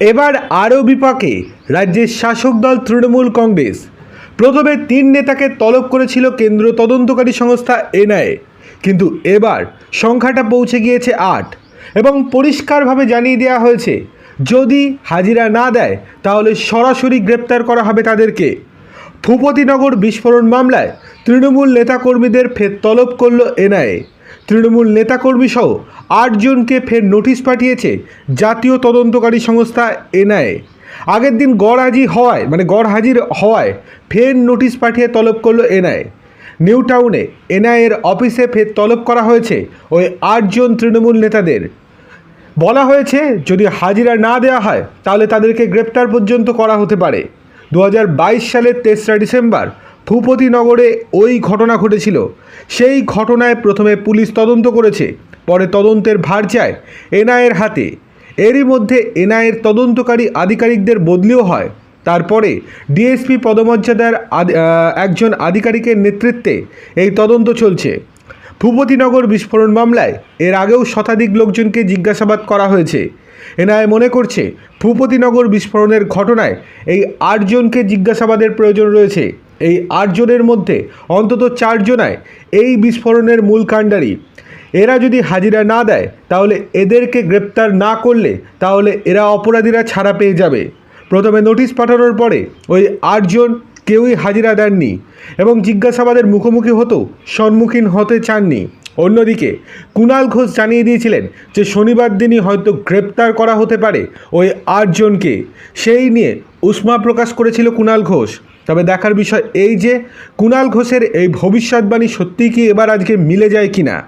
এবার আরও বিপাকে রাজ্যের শাসক দল তৃণমূল কংগ্রেস। প্রথমে তিন নেতাকে তলব করেছিল কেন্দ্র তদন্তকারী সংস্থা এনআইএ কিন্তু এবার সংখ্যাটা পৌঁছে গিয়েছে আট এবং পরিষ্কারভাবে জানিয়ে দেওয়া হয়েছে, যদি হাজিরা না দেয়, তাহলে সরাসরি গ্রেপ্তার করা হবে তাদেরকে। ভূপতিনগর বিস্ফোরণ মামলায় তৃণমূল নেতাকর্মীদের ফের তলব করল এনআইএ তৃণমূল নেতাকর্মী সহ আটজনকে ফের নোটিশ পাঠিয়েছে জাতীয় তদন্তকারী সংস্থা এনআইএ আগের দিন গড় হাজির হওয়ায় মানে গড় হাজির হওয়ায় ফের নোটিশ পাঠিয়ে তলব করল এনআইএ নিউ টাউনে এনআইএর অফিসে ফের তলব করা হয়েছে ওই আটজন তৃণমূল নেতাদের। বলা হয়েছে, যদি হাজিরা না দেওয়া হয়, তাহলে তাদেরকে গ্রেপ্তার পর্যন্ত করা হতে পারে। দু হাজার বাইশ সালের তেসরা ডিসেম্বর ভূপতিনগরে ওই ঘটনা ঘটেছিল। সেই ঘটনায় প্রথমে পুলিশ তদন্ত করেছে, পরে তদন্তের ভার চায় এনআইয়ের হাতে। এরই মধ্যে এনআইয়ের তদন্তকারী আধিকারিকদের বদলিও হয়। তারপরে ডিএসপি পদমর্যাদার একজন আধিকারিকের নেতৃত্বে এই তদন্ত চলছে। ভূপতিনগর বিস্ফোরণ মামলায় এর আগেও শতাধিক লোকজনকে জিজ্ঞাসাবাদ করা হয়েছে। এনআইএ মনে করছে ভূপতিনগর বিস্ফোরণের ঘটনায় এই আটজনকে জিজ্ঞাসাবাদের প্রয়োজন রয়েছে। এই আটজনের মধ্যে অন্তত চারজনায় এই বিস্ফোরণের মূল কাণ্ডারি। এরা যদি হাজিরা না দেয়, তাহলে এদেরকে গ্রেপ্তার না করলে তাহলে এরা অপরাধীরা ছাড়া পেয়ে যাবে। প্রথমে নোটিশ পাঠানোর পরে ওই আটজন কেউই হাজিরা দেননি এবং জিজ্ঞাসাবাদের মুখোমুখি হতেও সম্মুখীন হতে চাননি। অন্যদিকে কুনাল ঘোষ জানিয়ে দিয়েছিলেন যে শনিবার দিনই হয়তো গ্রেপ্তার করা হতে পারে ওই আটজনকে। সেই নিয়ে উষ্মা প্রকাশ করেছিল কুণাল ঘোষ। তবে দেখার বিষয় এই যে, কুণাল ঘোষের এই ভবিষ্যৎবাণী সত্যিই কি এবার আজকে মিলে যায় কিনা?